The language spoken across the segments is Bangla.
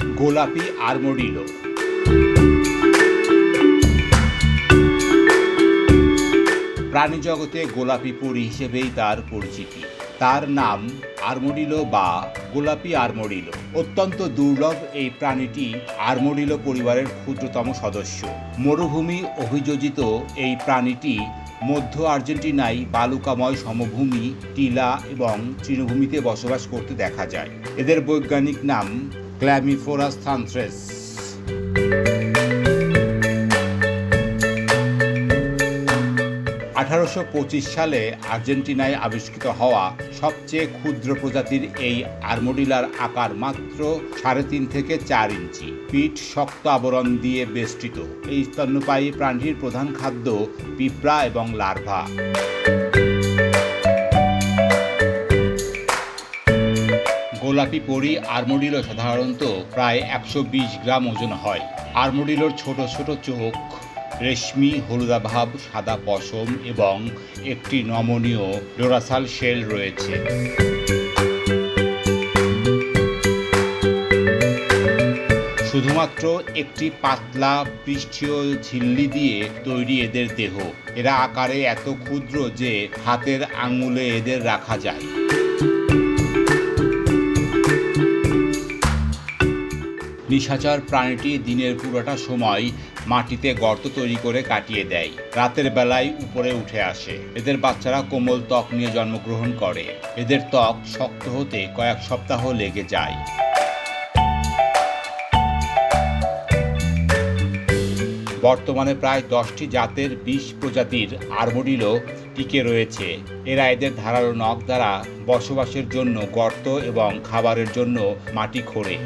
গোলাপি আর্মোডিলো প্রাণী জগতে গোলাপি পরি হিসেবেই তার পরিচিতি। তার নাম আর্মোডিলো বা গোলাপি আর্মোডিলো অত্যন্ত দুর্লভ এই প্রাণীটি আর্মোডিলো পরিবারের ক্ষুদ্রতম সদস্য। মরুভূমি অভিযোজিত এই প্রাণীটি মধ্য আর্জেন্টিনায় বালুকাময় সমভূমি, টিলা এবং তৃণভূমিতে বসবাস করতে দেখা যায়। এদের বৈজ্ঞানিক নাম ক্ল্যামিফোরাস থান্থ্রেস আঠারোশো পঁচিশ সালে আর্জেন্টিনায় আবিষ্কৃত হওয়া সবচেয়ে ক্ষুদ্র প্রজাতির এই আর্মোডিলার আকার মাত্র সাড়ে তিন থেকে চার ইঞ্চি। পিঠ শক্ত আবরণ দিয়ে বেষ্টিত। এই স্তন্যপায়ী প্রাণীর প্রধান খাদ্য পিঁপড়া এবং লার্ভা। গোলাপি পরি আর্মোডিলো সাধারণত প্রায় একশো বিশ গ্রাম ওজন হয়। আর্মোডিলোর ছোট ছোট চোখ, রেশমি, হলুদাভাব, সাদা পশম এবং একটি নমনীয় ডোরাসাল শেল রয়েছে। শুধুমাত্র একটি পাতলা পৃষ্ঠীয় ঝিল্লি দিয়ে তৈরি এদের দেহ। এরা আকারে এত ক্ষুদ্র যে হাতের আঙুলে এদের রাখা যায়। নিশাচর প্রাণীটি দিনের পুরোটা সময় মাটিতে গর্ত তৈরি করে কাটিয়ে দেয়। রাতের বেলায় উপরে উঠে আসে। এদের বাচ্চারা কোমল ত্বক নিয়ে জন্মগ্রহণ করে। এদের ত্বক শক্ত হতে কয়েক সপ্তাহ লেগে যায়। বর্তমানে প্রায় দশটি জাতের বিশ প্রজাতির আর্মোডিলো টিকে রয়েছে। এরা এদের ধারালো নখ দ্বারা বসবাসের জন্য গর্ত এবং খাবারের জন্য মাটি খোঁড়ে।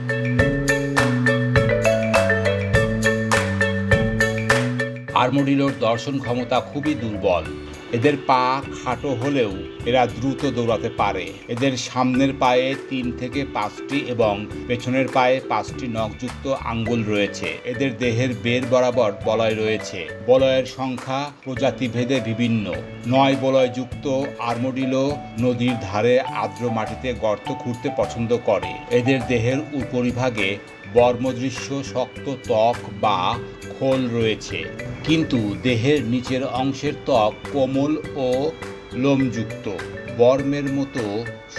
আর্মোডিলোর দর্শন ক্ষমতা খুবই দুর্বল। এদের পা খাটো হলেও এরা দ্রুত দৌড়াতে পারে। এদের সামনের পায়ে তিন থেকে পাঁচটি এবং পেছনের পায়ে পাঁচটি নখযুক্ত আঙ্গুল রয়েছে। এদের দেহের বের বরাবর বলয় রয়েছে। বলয়ের সংখ্যা প্রজাতি ভেদে বিভিন্ন। নয় বলয়যুক্ত আর্মোডিলো নদীর ধারে আর্দ্র মাটিতে গর্ত খুঁড়তে পছন্দ করে। এদের দেহের উপরিভাগে বর্মদৃশ্য শক্ত ত্বক বা খোল রয়েছে, কিন্তু দেহের নিচের অংশের ত্বক কোমল ও লোমযুক্ত। বর্মের মতো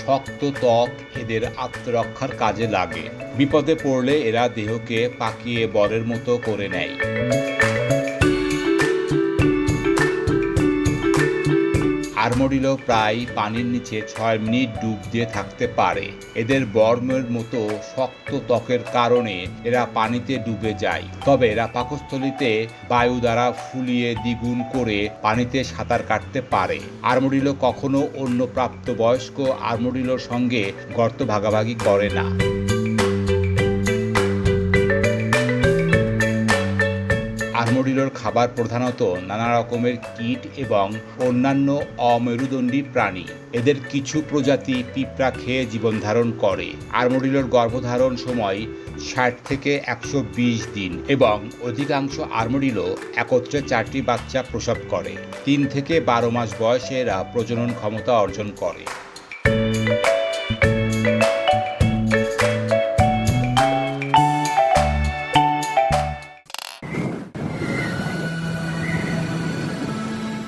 শক্ত ত্বক এদের আত্মরক্ষার কাজে লাগে। বিপদে পড়লে এরা দেহকে পাকিয়ে বরের মতো করে নেয়। আর্মোডিলো প্রায় পানির নিচে ছয় মিনিট ডুব দিয়ে থাকতে পারে। এদের বর্মের মতো শক্ত ত্বকের কারণে এরা পানিতে ডুবে যায়। তবে এরা পাকস্থলিতে বায়ু দ্বারা ফুলিয়ে দ্বিগুণ করে পানিতে সাঁতার কাটতে পারে। আর্মোডিলো কখনো অন্য প্রাপ্তবয়স্ক আর্মোডিলোর সঙ্গে গর্ত ভাগাভাগি করে না। আর্মোডিলোর খাবার প্রধানত নানা রকমের কীট এবং অন্যান্য অমেরুদণ্ডী প্রাণী। এদের কিছু প্রজাতি পিঁপড়া খেয়ে জীবন ধারণ করে। আর্মোডিলোর গর্ভধারণ সময় ষাট থেকে একশো বিশ দিন এবং অধিকাংশ আর্মোডিলো একত্রে চারটি বাচ্চা প্রসব করে। তিন থেকে বারো মাস বয়সে এরা প্রজনন ক্ষমতা অর্জন করে।